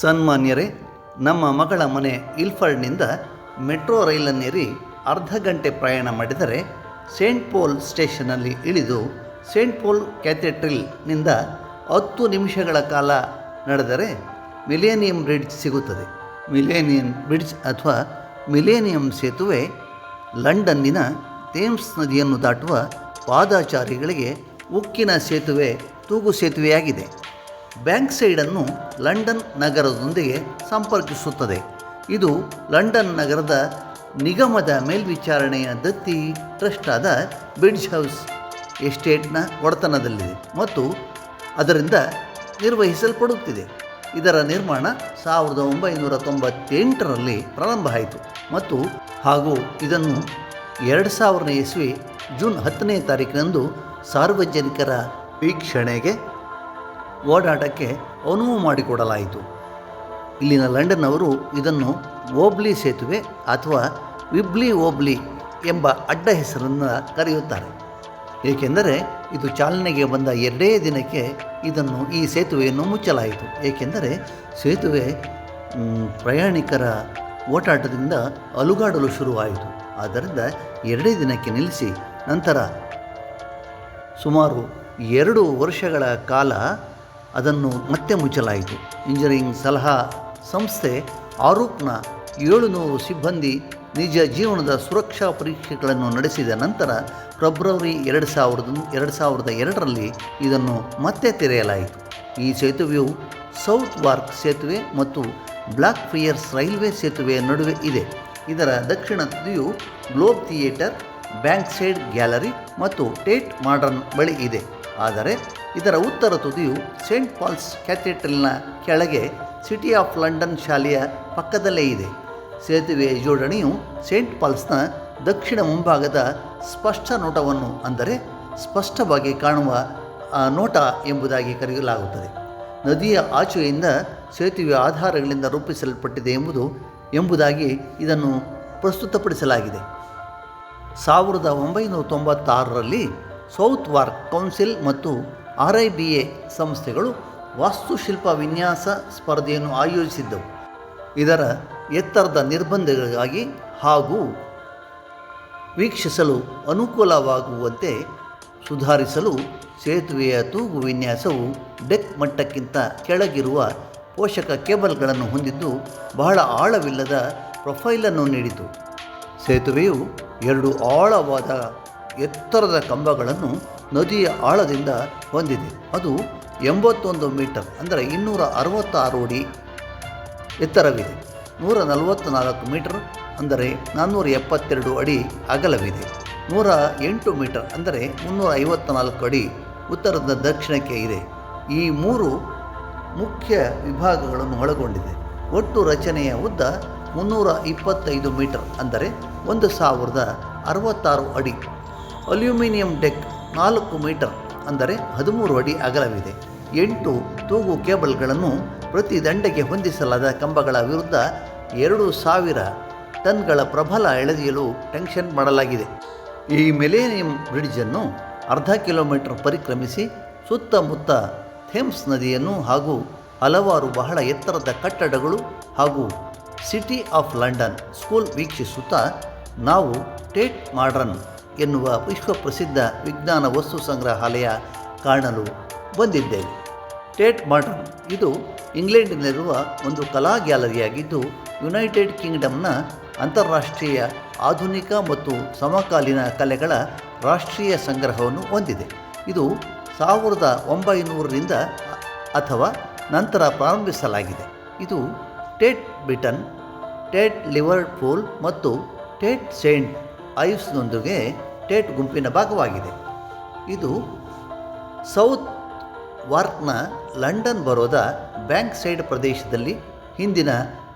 ಸನ್ಮಾನ್ಯರೇ, ನಮ್ಮ ಮಗಳ ಮನೆ ಇಲ್ಫರ್ಡ್ನಿಂದ ಮೆಟ್ರೋ ರೈಲನ್ನೇರಿ ಅರ್ಧ ಗಂಟೆ ಪ್ರಯಾಣ ಮಾಡಿದರೆ ಸೇಂಟ್ ಪೋಲ್ ಸ್ಟೇಷನಲ್ಲಿ ಇಳಿದು ಸೇಂಟ್ ಪೋಲ್ ಕ್ಯಾಥೆಡ್ರಿಲ್ನಿಂದ ಹತ್ತು ನಿಮಿಷಗಳ ಕಾಲ ನಡೆದರೆ ಮಿಲೇನಿಯಂ ಬ್ರಿಡ್ಜ್ ಸಿಗುತ್ತದೆ. ಮಿಲೇನಿಯಂ ಬ್ರಿಡ್ಜ್ ಅಥವಾ ಮಿಲೇನಿಯಂ ಸೇತುವೆ ಲಂಡನ್ನಿನ ಥೇಮ್ಸ್ ನದಿಯನ್ನು ದಾಟುವ ಪಾದಾಚಾರಿಗಳಿಗೆ ಉಕ್ಕಿನ ಸೇತುವೆ, ತೂಗು ಸೇತುವೆಯಾಗಿದೆ. ಬ್ಯಾಂಕ್ ಸೈಡನ್ನು ಲಂಡನ್ ನಗರದೊಂದಿಗೆ ಸಂಪರ್ಕಿಸುತ್ತದೆ. ಇದು ಲಂಡನ್ ನಗರದ ನಿಗಮದ ಮೇಲ್ವಿಚಾರಣೆಯ ದತ್ತಿ ಟ್ರಸ್ಟ್ ಆದ ಬ್ರಿಡ್ಜ್ ಹೌಸ್ ಎಸ್ಟೇಟ್ನ ಒಡೆತನದಲ್ಲಿದೆ ಮತ್ತು ಅದರಿಂದ ನಿರ್ವಹಿಸಲ್ಪಡುತ್ತಿದೆ. ಇದರ ನಿರ್ಮಾಣ ಸಾವಿರದ ಒಂಬೈನೂರ ತೊಂಬತ್ತೆಂಟರಲ್ಲಿ ಪ್ರಾರಂಭ ಆಯಿತು ಮತ್ತು ಹಾಗೂ ಇದನ್ನು ಎರಡು ಸಾವಿರನೇ ಇಸ್ವಿ ಜೂನ್ ಹತ್ತನೇ ತಾರೀಕಿನಂದು ಸಾರ್ವಜನಿಕರ ವೀಕ್ಷಣೆಗೆ ಓಡಾಟಕ್ಕೆ ಅನುವು ಮಾಡಿಕೊಡಲಾಯಿತು. ಇಲ್ಲಿನ ಲಂಡನ್ ಅವರು ಇದನ್ನು ಓಬ್ಲಿ ಸೇತುವೆ ಅಥವಾ ವಿಬ್ಲಿ ಓಬ್ಲಿ ಎಂಬ ಅಡ್ಡ ಹೆಸರನ್ನು ಕರೆಯುತ್ತಾರೆ. ಏಕೆಂದರೆ ಇದು ಚಾಲನೆಗೆ ಬಂದ ಎರಡೇ ದಿನಕ್ಕೆ ಇದನ್ನು ಈ ಸೇತುವೆಯನ್ನು ಮುಚ್ಚಲಾಯಿತು. ಏಕೆಂದರೆ ಸೇತುವೆ ಪ್ರಯಾಣಿಕರ ಓಟಾಟದಿಂದ ಅಲುಗಾಡಲು ಶುರುವಾಯಿತು. ಆದ್ದರಿಂದ ಎರಡೇ ದಿನಕ್ಕೆ ನಿಲ್ಲಿಸಿ ನಂತರ ಸುಮಾರು ಎರಡು ವರ್ಷಗಳ ಕಾಲ ಅದನ್ನು ಮತ್ತೆ ಮುಚ್ಚಲಾಯಿತು. ಇಂಜಿನಿಯರಿಂಗ್ ಸಲಹಾ ಸಂಸ್ಥೆ ಆರೂಪ್ನ ಏಳುನೂರು ಸಿಬ್ಬಂದಿ ನಿಜ ಜೀವನದ ಸುರಕ್ಷಾ ಪರೀಕ್ಷೆಗಳನ್ನು ನಡೆಸಿದ ನಂತರ ಫೆಬ್ರವರಿ ಎರಡು ಸಾವಿರದ ಎರಡು ಸಾವಿರದ ಎರಡರಲ್ಲಿ ಇದನ್ನು ಮತ್ತೆ ತೆರೆಯಲಾಯಿತು. ಈ ಸೇತುವೆಯು ಸೌತ್ ವಾರ್ಕ್ ಸೇತುವೆ ಮತ್ತು ಬ್ಲಾಕ್ ಫಿಯರ್ಸ್ ರೈಲ್ವೆ ಸೇತುವೆಯ ನಡುವೆ ಇದೆ. ಇದರ ದಕ್ಷಿಣ ತುದಿಯು Globe Theatre Bankside Gallery ಮತ್ತು ಟೇಟ್ ಮಾಡರ್ನ್ ಬಳಿ ಇದೆ. ಆದರೆ ಇದರ ಉತ್ತರ ತುದಿಯು ಸೇಂಟ್ ಪಾಲ್ಸ್ ಕ್ಯಾಥೆಡ್ರಲ್ನ ಕೆಳಗೆ ಸಿಟಿ ಆಫ್ ಲಂಡನ್ ಶಾಲೆಯ ಪಕ್ಕದಲ್ಲೇ ಇದೆ. ಸೇತುವೆಯ ಜೋಡಣೆಯು ಸೇಂಟ್ ಪಾಲ್ಸ್ನ ದಕ್ಷಿಣ ಮುಂಭಾಗದ ಸ್ಪಷ್ಟ ನೋಟವನ್ನು ಅಂದರೆ ಸ್ಪಷ್ಟವಾಗಿ ಕಾಣುವ ನೋಟ ಎಂಬುದಾಗಿ ಕರೆಯಲಾಗುತ್ತದೆ. ನದಿಯ ಆಚೆಯಿಂದ ಸೇತುವೆಯ ಆಧಾರಗಳಿಂದ ರೂಪಿಸಲ್ಪಟ್ಟಿದೆ ಎಂಬುದು, ಎಂಬುದಾಗಿ ಇದನ್ನು ಪ್ರಸ್ತುತಪಡಿಸಲಾಗಿದೆ. ಸಾವಿರದ ಒಂಬೈನೂರ ತೊಂಬತ್ತಾರರಲ್ಲಿ ಸೌತ್ ವಾರ್ಕ್ ಕೌನ್ಸಿಲ್ ಮತ್ತು ಆರ್ ಐ ಬಿ ಎ ಸಂಸ್ಥೆಗಳು ವಾಸ್ತುಶಿಲ್ಪ ವಿನ್ಯಾಸ ಸ್ಪರ್ಧೆಯನ್ನು ಆಯೋಜಿಸಿದ್ದವು. ಇದರ ಎತ್ತರದ ನಿರ್ಬಂಧಗಳಿಗಾಗಿ ಹಾಗೂ ವೀಕ್ಷಿಸಲು ಅನುಕೂಲವಾಗುವಂತೆ ಸುಧಾರಿಸಲು ಸೇತುವೆಯ ತೂಗು ವಿನ್ಯಾಸವು ಡೆಕ್ ಮಟ್ಟಕ್ಕಿಂತ ಕೆಳಗಿರುವ ಪೋಷಕ ಕೇಬಲ್ಗಳನ್ನು ಹೊಂದಿದ್ದು ಬಹಳ ಆಳವಿಲ್ಲದ ಪ್ರೊಫೈಲನ್ನು ನೀಡಿತು. ಸೇತುವೆಯು ಎರಡು ಆಳವಾದ ಎತ್ತರದ ಕಂಬಗಳನ್ನು ನದಿಯ ಆಳದಿಂದ ಹೊಂದಿದೆ ಅದು ಎಂಬತ್ತೊಂದು ಮೀಟರ್, ಅಂದರೆ ಇನ್ನೂರ ಅರವತ್ತಾರು ಅಡಿ ಎತ್ತರವಿದೆ. ನೂರ ನಲವತ್ತ್ನಾಲ್ಕು ಮೀಟರ್, ಅಂದರೆ ನಾನ್ನೂರ ಎಪ್ಪತ್ತೆರಡು ಅಡಿ ಅಗಲವಿದೆ. ನೂರ ಎಂಟು ಮೀಟರ್, ಅಂದರೆ ಮುನ್ನೂರ ಐವತ್ತ್ನಾಲ್ಕು ಅಡಿ ಉತ್ತರದ ದಕ್ಷಿಣಕ್ಕೆ ಇದೆ. ಈ ಮೂರು ಮುಖ್ಯ ವಿಭಾಗಗಳನ್ನು ಒಳಗೊಂಡಿದೆ. ಒಟ್ಟು ರಚನೆಯ ಉದ್ದ ಮುನ್ನೂರ ಇಪ್ಪತ್ತೈದು ಮೀಟರ್, ಅಂದರೆ ಒಂದು ಸಾವಿರದ ಅರವತ್ತಾರು ಅಡಿ. ಅಲ್ಯೂಮಿನಿಯಂ ಡೆಕ್ ನಾಲ್ಕು ಮೀಟರ್, ಅಂದರೆ ಹದಿಮೂರು ಅಡಿ ಅಗಲವಿದೆ. ಎಂಟು ತೂಗು ಕೇಬಲ್ಗಳನ್ನು ಪ್ರತಿ ದಂಡೆಗೆ ಹೊಂದಿಸಲಾದ ಕಂಬಗಳ ವಿರುದ್ಧ ಎರಡು ಸಾವಿರ ಟನ್ಗಳ ಪ್ರಬಲ ಎಳೆದಿಯಲು ಟೆನ್ಷನ್ ಮಾಡಲಾಗಿದೆ. ಈ ಮಿಲೇನಿಯಂ ಬ್ರಿಡ್ಜನ್ನು ಅರ್ಧ ಕಿಲೋಮೀಟರ್ ಪರಿಕ್ರಮಿಸಿ ಸುತ್ತಮುತ್ತ ಥೇಮ್ಸ್ ನದಿಯನ್ನು ಹಾಗೂ ಹಲವಾರು ಬಹಳ ಎತ್ತರದ ಕಟ್ಟಡಗಳು ಹಾಗೂ ಸಿಟಿ ಆಫ್ ಲಂಡನ್ ಸ್ಕೂಲ್ ವೀಕ್ಷಿಸುತ್ತಾ ನಾವು ಟೇಟ್ ಮಾಡ್ರನ್. ಎನ್ನುವ ವಿಶ್ವಪ್ರಸಿದ್ಧ ವಿಜ್ಞಾನ ವಸ್ತು ಸಂಗ್ರಹಾಲಯ ಕಾಣಲು ಬಂದಿದ್ದೇವೆ. ಟೇಟ್ ಮಾಡರ್ನ್ ಇದು ಇಂಗ್ಲೆಂಡ್ನಲ್ಲಿರುವ ಒಂದು ಕಲಾ ಗ್ಯಾಲರಿಯಾಗಿದ್ದು, ಯುನೈಟೆಡ್ ಕಿಂಗ್ಡಮ್ನ ಅಂತಾರಾಷ್ಟ್ರೀಯ ಆಧುನಿಕ ಮತ್ತು ಸಮಕಾಲೀನ ಕಲೆಗಳ ರಾಷ್ಟ್ರೀಯ ಸಂಗ್ರಹವನ್ನು ಹೊಂದಿದೆ. ಇದು ಸಾವಿರದ ಒಂಬೈನೂರರಿಂದ ಅಥವಾ ನಂತರ ಪ್ರಾರಂಭಿಸಲಾಗಿದೆ. ಇದು ಟೇಟ್ ಬ್ರಿಟನ್, ಟೇಟ್ ಲಿವರ್ಪೂಲ್ ಮತ್ತು ಟೇಟ್ ಸೇಂಟ್ ಐವ್ಸ್ನೊಂದಿಗೆ ಟೇಟ್ ಗುಂಪಿನ ಭಾಗವಾಗಿದೆ. ಇದು ಸೌತ್ ವಾರ್ಕ್ನ ಲಂಡನ್ ಬರೋದ ಬ್ಯಾಂಕ್ ಸೈಡ್ ಪ್ರದೇಶದಲ್ಲಿ ಹಿಂದಿನ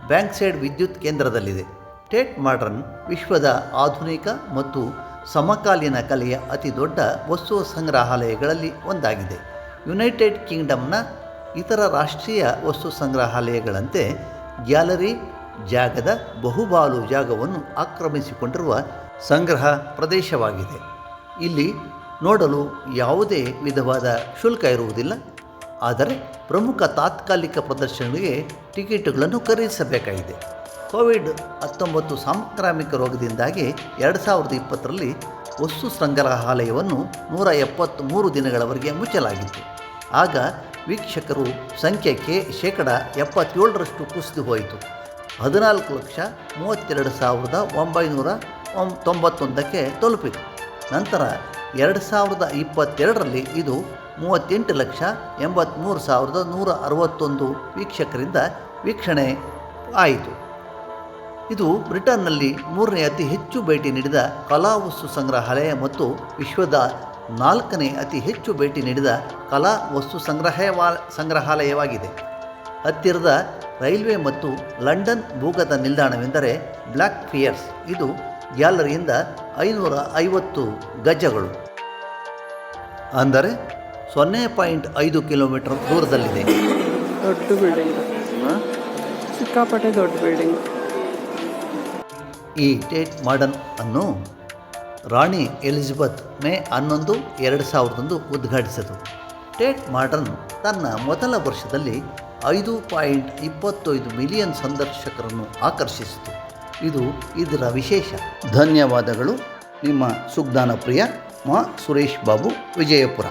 ಬ್ಯಾಂಕ್ ಸೈಡ್ ವಿದ್ಯುತ್ ಕೇಂದ್ರದಲ್ಲಿದೆ. ಟೇಟ್ ಮಾಡ್ರನ್ ವಿಶ್ವದ ಆಧುನಿಕ ಮತ್ತು ಸಮಕಾಲೀನ ಕಲೆಯ ಅತಿ ದೊಡ್ಡ ವಸ್ತು ಸಂಗ್ರಹಾಲಯಗಳಲ್ಲಿ ಒಂದಾಗಿದೆ. ಯುನೈಟೆಡ್ ಕಿಂಗ್ಡಮ್ನ ಇತರ ರಾಷ್ಟ್ರೀಯ ವಸ್ತು ಸಂಗ್ರಹಾಲಯಗಳಂತೆ ಗ್ಯಾಲರಿ ಜಾಗದ ಬಹುಬಾಲು ಜಾಗವನ್ನು ಆಕ್ರಮಿಸಿಕೊಂಡಿರುವ ಸಂಗ್ರಹ ಪ್ರದೇಶವಾಗಿದೆ. ಇಲ್ಲಿ ನೋಡಲು ಯಾವುದೇ ವಿಧವಾದ ಶುಲ್ಕ ಇರುವುದಿಲ್ಲ. ಆದರೆ ಪ್ರಮುಖ ತಾತ್ಕಾಲಿಕ ಪ್ರದರ್ಶನಗಳಿಗೆ ಟಿಕೆಟುಗಳನ್ನು ಖರೀದಿಸಬೇಕಾಗಿದೆ. ಕೋವಿಡ್ ಹತ್ತೊಂಬತ್ತು ಸಾಂಕ್ರಾಮಿಕ ರೋಗದಿಂದಾಗಿ ಎರಡು ಸಾವಿರದ ಇಪ್ಪತ್ತರಲ್ಲಿ ವಸ್ತು ಸಂಗ್ರಹಾಲಯವನ್ನು ನೂರ ಎಪ್ಪತ್ತ್ಮೂರು ದಿನಗಳವರೆಗೆ ಮುಚ್ಚಲಾಗಿತ್ತು. ಆಗ ವೀಕ್ಷಕರು ಸಂಖ್ಯೆ ಶೇಕಡ ಎಪ್ಪತ್ತೇಳರಷ್ಟು ಕುಸಿದು ಹೋಯಿತು. ಹದಿನಾಲ್ಕು ಲಕ್ಷ ಮೂವತ್ತೆರಡು ಸಾವಿರದ ಒಂಬೈನೂರ ತೊಂಬತ್ತೊಂದಕ್ಕೆ ತಲುಪಿತು ನಂತರ ಎರಡು ಸಾವಿರದ ಇಪ್ಪತ್ತೆರಡರಲ್ಲಿ ಇದು ಮೂವತ್ತೆಂಟು ಲಕ್ಷ ಎಂಬತ್ತ್ಮೂರು ಸಾವಿರದ ನೂರ ಅರವತ್ತೊಂದು ವೀಕ್ಷಕರಿಂದ ವೀಕ್ಷಣೆ ಆಯಿತು. ಇದು ಬ್ರಿಟನ್ನಲ್ಲಿ ಮೂರನೇ ಅತಿ ಹೆಚ್ಚು ಭೇಟಿ ನೀಡಿದ ಕಲಾ ವಸ್ತು ಸಂಗ್ರಹಾಲಯ ಮತ್ತು ವಿಶ್ವದ ನಾಲ್ಕನೇ ಅತಿ ಹೆಚ್ಚು ಭೇಟಿ ನೀಡಿದ ಕಲಾ ವಸ್ತು ಸಂಗ್ರಹವಾ ಸಂಗ್ರಹಾಲಯವಾಗಿದೆ. ಹತ್ತಿರದ ರೈಲ್ವೆ ಮತ್ತು ಲಂಡನ್ ಭೂಗತ ನಿಲ್ದಾಣವೆಂದರೆ ಬ್ಲ್ಯಾಕ್ ಫಿಯರ್ಸ್. ಇದು ಗ್ಯಾಲರಿಯಿಂದ ಐನೂರ ಐವತ್ತು ಗಜಗಳು. ಅಂದರೆ ಸೊನ್ನೆ ಪಾಯಿಂಟ್ ಐದು ಕಿಲೋಮೀಟರ್ ದೂರದಲ್ಲಿದೆ. ದೊಡ್ಡ ಬಿಲ್ಡಿಂಗ್. ಸಿಕ್ಕಾಪಟ್ಟೆ ದೊಡ್ಡ ಬಿಲ್ಡಿಂಗ್. ಈ ಟೇಟ್ ಮಾಡರ್ನ್ ಅನ್ನು ರಾಣಿ ಎಲಿಜಬೆತ್ ಮೇ ಹನ್ನೊಂದು ಎರಡು ಸಾವಿರದಂದು ಉದ್ಘಾಟಿಸಿತು. ಟೇಟ್ ಮಾಡರ್ನ್ ತನ್ನ ಮೊದಲ ವರ್ಷದಲ್ಲಿ ಐದು ಪಾಯಿಂಟ್ ಇಪ್ಪತ್ತೈದು ಮಿಲಿಯನ್ ಸಂದರ್ಶಕರನ್ನು ಆಕರ್ಷಿಸಿತು. ಇದು ಇದರ ವಿಶೇಷ. ಧನ್ಯವಾದಗಳು. ನಿಮ್ಮ ಸುಗ್ಧಾನ ಪ್ರಿಯ ಮಾ ಸುರೇಶ್ ಬಾಬು ವಿಜಯಪುರ.